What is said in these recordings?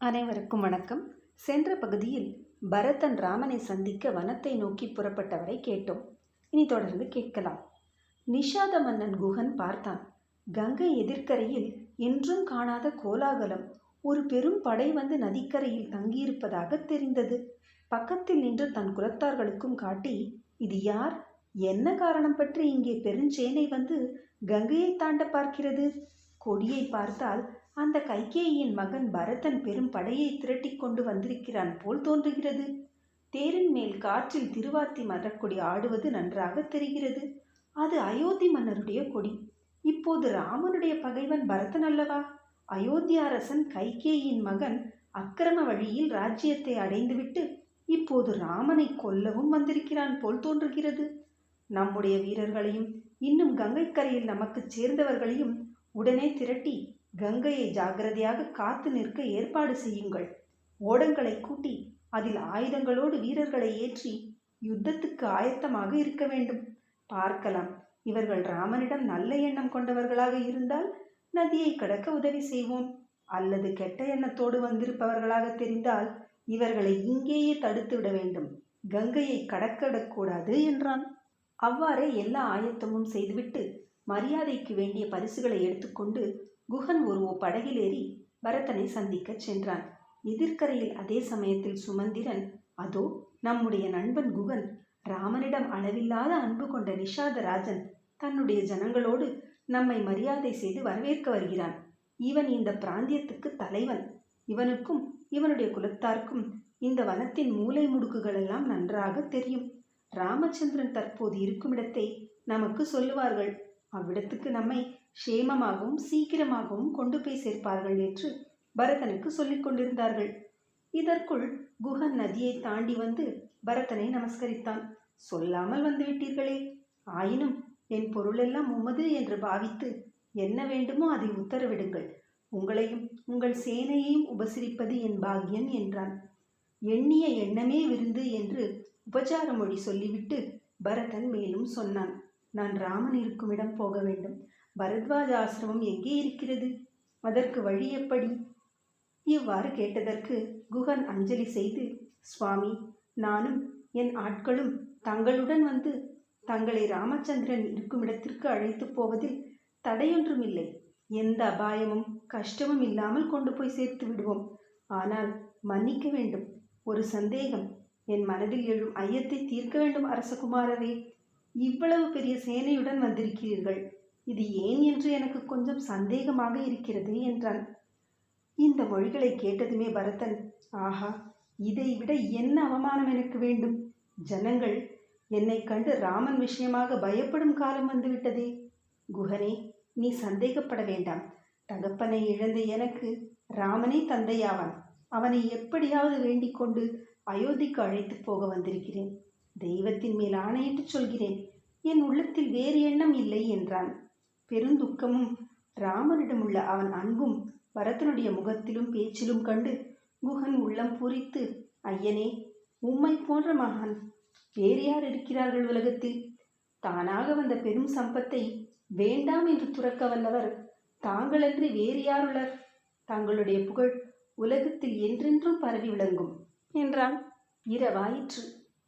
அனைவருக்கும் வணக்கம். சென்ற பகுதியில் பரதன் ராமனை சந்திக்க வனத்தை நோக்கி புறப்பட்டவரை கேட்டோம். இனி தொடர்ந்து கேட்கலாம். நிஷாத மன்னன் குகன் பார்த்தான். கங்கை எதிர்க்கரையில் என்றும் காணாத கோலாகலம். ஒரு பெரும் படை வந்து நதிக்கரையில் தங்கியிருப்பதாக தெரிந்தது. பக்கத்தில் நின்று தன் குலத்தார்களுக்கும் காட்டி இது யார்? என்ன காரணம் பற்றி இங்கே பெருஞ்சேனை வந்து கங்கையை தாண்ட பார்க்கிறது? கொடியை பார்த்தால் அந்த கைகேயின் மகன் பரதன் பெரும் படையை திரட்டிக் கொண்டு வந்திருக்கிறான் போல் தோன்றுகிறது. தேரின் மேல் காற்றில் திருவாத்தி மரக்கொடி ஆடுவது நன்றாக தெரிகிறது. அது அயோத்தி மன்னருடைய கொடி. இப்போது ராமனுடைய பகைவன் பரதன் அல்லவா? அயோத்தி அரசன் கைகேயின் மகன் அக்கிரம வழியில் ராஜ்யத்தை அடைந்துவிட்டு இப்போது ராமனை கொல்லவும் வந்திருக்கிறான் போல் தோன்றுகிறது. நம்முடைய வீரர்களையும் இன்னும் கங்கைக்கரையில் நமக்கு சேர்ந்தவர்களையும் உடனே திரட்டி கங்கையை ஜாக்கிரதையாக காத்து நிற்க ஏற்பாடு செய்யுங்கள். ஓடங்களை கூட்டி அதில் ஆயுதங்களோடு வீரர்களை ஏற்றி யுத்தத்துக்கு ஆயத்தமாக இருக்க வேண்டும். பார்க்கலாம். இவர்கள் ராமனிடம் நல்ல எண்ணம் கொண்டவர்களாக இருந்தால் நதியை கடக்க உதவி செய்வோம். அல்லது கெட்ட எண்ணத்தோடு வந்திருப்பவர்களாக தெரிந்தால் இவர்களை இங்கேயே தடுத்து விட வேண்டும். கங்கையை கடக்கவிடக்கூடாது என்றான். அவ்வாறே எல்லா ஆயத்தமும் செய்துவிட்டு மரியாதைக்கு வேண்டிய பரிசுகளை எடுத்துக்கொண்டு குகன் ஒரு படகில் ஏறி பரதனை சந்திக்கச் சென்றான். எதிர்க்கரையில் அதே சமயத்தில் சுமந்திரன் அதோ நம்முடைய நண்பன் குகன் ராமனிடம் அளவில்லாத அன்பு கொண்ட நிஷாதராஜன் தன்னுடைய ஜனங்களோடு நம்மை மரியாதை செய்து வரவேற்க வருகிறான். இவன் இந்த பிராந்தியத்துக்கு தலைவன். இவனுக்கும் இவனுடைய குலத்தார்க்கும் இந்த வனத்தின் மூலை முடுக்குகளெல்லாம் நன்றாக தெரியும். ராமச்சந்திரன் தற்போது இருக்குமிடத்தை நமக்கு சொல்லுவார்கள். அவ்விடத்துக்கு நம்மை க்ஷேமமாகவும் சீக்கிரமாகவும் கொண்டு போய் சேர்ப்பார்கள் என்று பரதனுக்கு சொல்லிக் கொண்டிருந்தார்கள். இதற்குள் குகன் நதியை தாண்டி வந்து பரதனை நமஸ்கரித்தான். சொல்லாமல் வந்துவிட்டீர்களே ஆயினும் என் பொருளெல்லாம் உமது என்று பாவித்து என்ன வேண்டுமோ அதை உத்தரவிடுங்கள். உங்களையும் உங்கள் சேனையையும் உபசரிப்பது என் பாக்கியம் என்றான். எண்ணிய எண்ணமே விருந்து என்று உபச்சார மொழி சொல்லிவிட்டு பரதன் மேலும் சொன்னான். நான் ராமன் இருக்குமிடம் போக வேண்டும். பரத்வாஜ ஆசிரமம் எங்கே இருக்கிறது? அதற்கு வழி எப்படி? இவ்வாறு கேட்டதற்கு குகன் அஞ்சலி செய்து சுவாமி நானும் என் ஆட்களும் தங்களுடன் வந்து தங்களை ராமச்சந்திரன் இருக்கும் இடத்திற்கு அழைத்து போவதில் தடையொன்றும் இல்லை எந்த அபாயமும் கஷ்டமும் இல்லாமல் கொண்டு போய் சேர்த்து விடுவோம். ஆனால் மன்னிக்க வேண்டும். ஒரு சந்தேகம். என் மனதில் எழும் ஐயத்தை தீர்க்க வேண்டும் அரசகுமாரரே. இவ்வளவு பெரிய சேனையுடன் வந்திருக்கிறீர்கள். இது ஏன் என்று எனக்கு கொஞ்சம் சந்தேகமாக இருக்கிறது என்றான் இந்த மொழிகளை கேட்டதுமே பரதன் ஆஹா இதை விட என்ன அவமானம் எனக்கு வேண்டும்? ஜனங்கள் என்னை கண்டு ராமன் விஷயமாக பயப்படும் காலம் வந்துவிட்டதே. குஹனே நீ சந்தேகப்பட வேண்டாம். தகப்பனை இழந்த எனக்கு ராமனே தந்தையாவான். அவனை எப்படியாவது வேண்டிக் கொண்டு அயோத்திக்கு அழைத்து போக வந்திருக்கிறேன். தெய்வத்தின் மேல் ஆணையிட்டு சொல்கிறேன். என் உள்ளத்தில் வேறு எண்ணம் இல்லை என்றான். பெருந்துக்கமும் ராமனிடமுள்ள அவன் அன்பும் பரதனுடைய முகத்திலும் பேச்சிலும் கண்டு குகன் உள்ளம் பூரித்து ஐயனே உம்மை போன்ற மகான் வேறு யார் இருக்கிறார்கள் உலகத்தில்? தானாக வந்த பெரும் சம்பத்தை வேண்டாம் என்று துறக்க வந்தவர் தாங்களன்றி வேறு யாருளர் தங்களுடைய புகழ் உலகத்தில் என்றென்றும் பரவி விளங்கும் என்றான். இரவாயிற்று.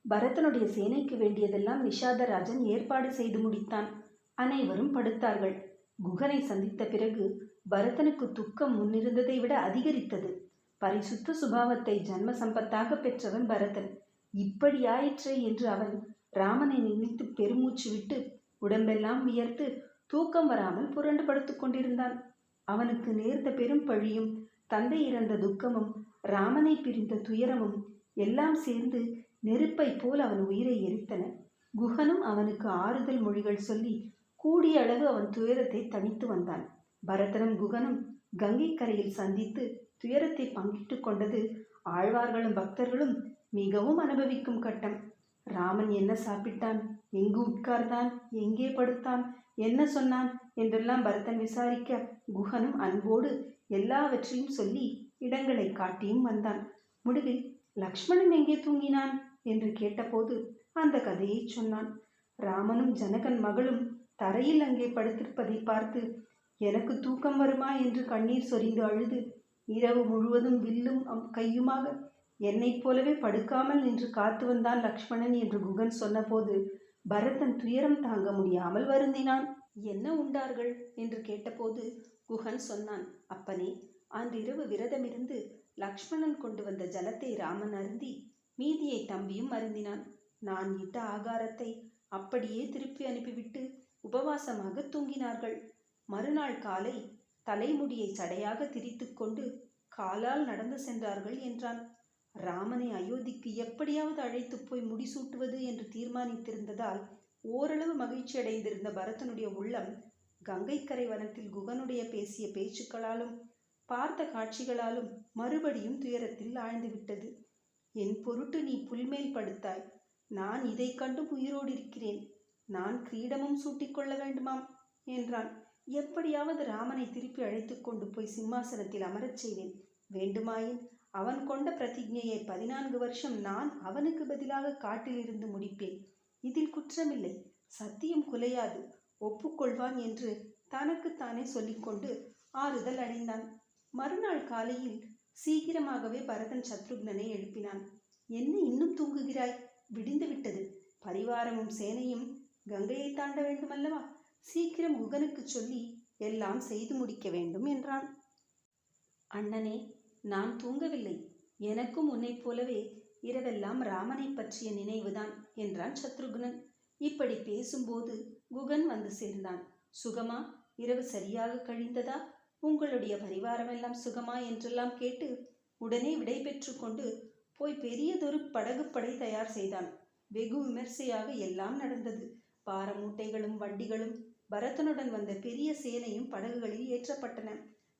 பரதனுடைய சேனைக்கு வேண்டியதெல்லாம் நிஷாதராஜன் ஏற்பாடு செய்து முடித்தான். அனைவரும் படுத்தார்கள். குகனை சந்தித்த பிறகு பரதனுக்கு துக்கம் முன்னிருந்ததை விட அதிகரித்தது. பரிசுத்த சுபாவத்தை ஜன்ம சம்பத்தாக பெற்றவன் பரதன். இப்படியாயிற்றே என்று அவன் ராமனை நினைத்து பெருமூச்சு விட்டு உடம்பெல்லாம் வியர்த்து தூக்கம் வராமல் புரண்டு படுத்துக் கொண்டிருந்தான். அவனுக்கு நேர்ந்த பெரும் பழியும் தந்தை இறந்த துக்கமும் ராமனை பிரிந்த துயரமும் எல்லாம் சேர்ந்து நெருப்பை போல் அவன் உயிரை எரித்தன. குகனும் அவனுக்கு ஆறுதல் மொழிகள் சொல்லி கூடிய அளவு அவன் துயரத்தை தனித்து வந்தான். பரதனும் குகனும் கங்கை கரையில் சந்தித்து துயரத்தை பங்கிட்டு கொண்டது ஆழ்வார்களும் பக்தர்களும் மிகவும் அனுபவிக்கும் கட்டம். ராமன் என்ன சாப்பிட்டான்? எங்கு உட்கார்ந்தான்? எங்கே படுத்தான்? என்ன சொன்னான்? என்றெல்லாம் பரதன் விசாரிக்க குகனும் அன்போடு எல்லாவற்றையும் சொல்லி இடங்களை காட்டியும் வந்தான். முடிவில் லக்ஷ்மணன் எங்கே தூங்கினான்? என்று கேட்டபோது அந்த கதையை சொன்னான். ராமனும் ஜனகன் மகளும் தரையில் அங்கே படுத்திருப்பதை பார்த்து எனக்கு தூக்கம் வருமா? என்று கண்ணீர் சொரிந்து அழுது இரவு முழுவதும் வில்லும் கையுமாக என்னைப் போலவே படுக்காமல் நின்று காத்து வந்தான் லக்ஷ்மணன் என்று குகன் சொன்னபோது பரதன் துயரம் தாங்க முடியாமல் வருந்தினான். என்ன உண்டார்கள்? என்று கேட்டபோது குகன் சொன்னான் அப்பனே அன்றிரவு விரதமிருந்து லக்ஷ்மணன் கொண்டு வந்த ஜலத்தை ராமன் அருந்தி மீதியை தம்பியும் அருந்தினான். நான் இட்ட ஆகாரத்தை அப்படியே திருப்பி அனுப்பிவிட்டு உபவாசமாக தூங்கினார்கள். மறுநாள் காலை தலைமுடியை சடையாக திரித்துக்கொண்டு காலால் நடந்து சென்றார்கள் என்றான். ராமனை அயோத்திக்கு எப்படியாவது அழைத்து போய் முடிசூட்டுவது என்று தீர்மானித்திருந்ததால் ஓரளவு மகிழ்ச்சி அடைந்திருந்த பரதனுடைய உள்ளம் கங்கைக்கரை வனத்தில் குகனுடைய பேசிய பேச்சுக்களாலும் பார்த்த காட்சிகளாலும் மறுபடியும் துயரத்தில் ஆழ்ந்துவிட்டது என் பொருட்டு நீ புல்மேல் படுத்தாய். நான் இதை கண்டும் உயிரோடு இருக்கிறேன் நான் கிரீடமும் சூட்டிக்கொள்ள வேண்டுமாம் என்றான். எப்படியாவது ராமனை திருப்பி அழைத்து கொண்டு போய் சிம்மாசனத்தில் அமரச் செய்வேன். வேண்டுமாயின் அவன் கொண்ட பிரதிஜையை பதினான்கு வருஷம் நான் அவனுக்கு பதிலாக காட்டிலிருந்து முடிப்பேன். இதில் குற்றமில்லை சத்தியம் குலையாது. ஒப்புக்கொள்வான் என்று தனக்குத்தானே சொல்லிக்கொண்டு ஆறுதல் அடைந்தான். மறுநாள் காலையில் சீக்கிரமாகவே பரதன் சத்ருக்னனை எழுப்பினான். என்ன இன்னும் தூங்குகிறாய்? விடிந்து விட்டது. பரிவாரமும் சேனையும் கங்கையை தாண்ட வேண்டுமல்லவா? சீக்கிரம் குகனுக்கு சொல்லி எல்லாம் செய்து முடிக்க வேண்டும் என்றான். அண்ணனே நான் தூங்கவில்லை. எனக்கும் உன்னைப் போலவே இரவெல்லாம் ராமனை பற்றிய நினைவுதான் என்றான் சத்ருகுணன் இப்படி பேசும்போது குகன் வந்து சேர்ந்தான். சுகமா? இரவு சரியாக கழிந்ததா? உங்களுடைய பரிவாரமெல்லாம் சுகமா என்றெல்லாம் கேட்டு உடனே விடை பெற்று கொண்டு போய் பெரியதொரு படகு படை தயார் செய்தான். வெகு விமர்சையாக எல்லாம் நடந்தது. பார மூட்டைகளும் வண்டிகளும் பரதனுடன் வந்த பெரிய சேனையும் படகுகளில் ஏற்றப்பட்டன.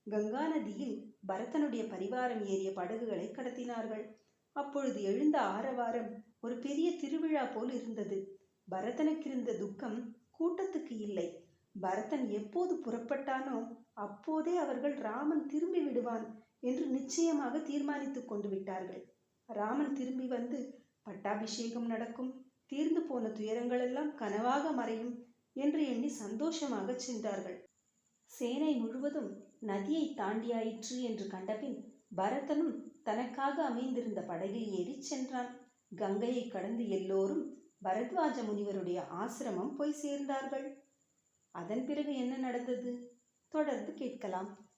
கங்கா நதியில் பரதனுடைய பரிவாரம் ஏறிய படகுகளை கடத்தினார்கள். அப்பொழுது எழுந்த ஆரவாரம் ஒரு பெரிய திருவிழா போல் இருந்தது. பரதனுக்கு இருந்த துக்கம் கூட்டத்துக்கு இல்லை. பரதன் எப்போது புறப்பட்டானோ அப்போதே அவர்கள் ராமன் திரும்பி விடுவான் என்று நிச்சயமாக தீர்மானித்துக் கொண்டு விட்டார்கள். ராமன் திரும்பி வந்து பட்டாபிஷேகம் நடக்கும் தீர்ந்து போன துயரங்களெல்லாம் கனவாக மறையும் என்று எண்ணி சந்தோஷமாக சென்றார்கள். சேனை முழுவதும் நதியை தாண்டியாயிற்று என்று கண்டபின் பரதனும் தனக்காக அமைந்திருந்த படகில் ஏறிச் சென்றான். கங்கையை கடந்து எல்லோரும் பரத்வாஜ முனிவருடைய ஆசிரமம் போய் சேர்ந்தார்கள். அதன் பிறகு என்ன நடந்தது? தொடர்ந்து கேட்கலாம்.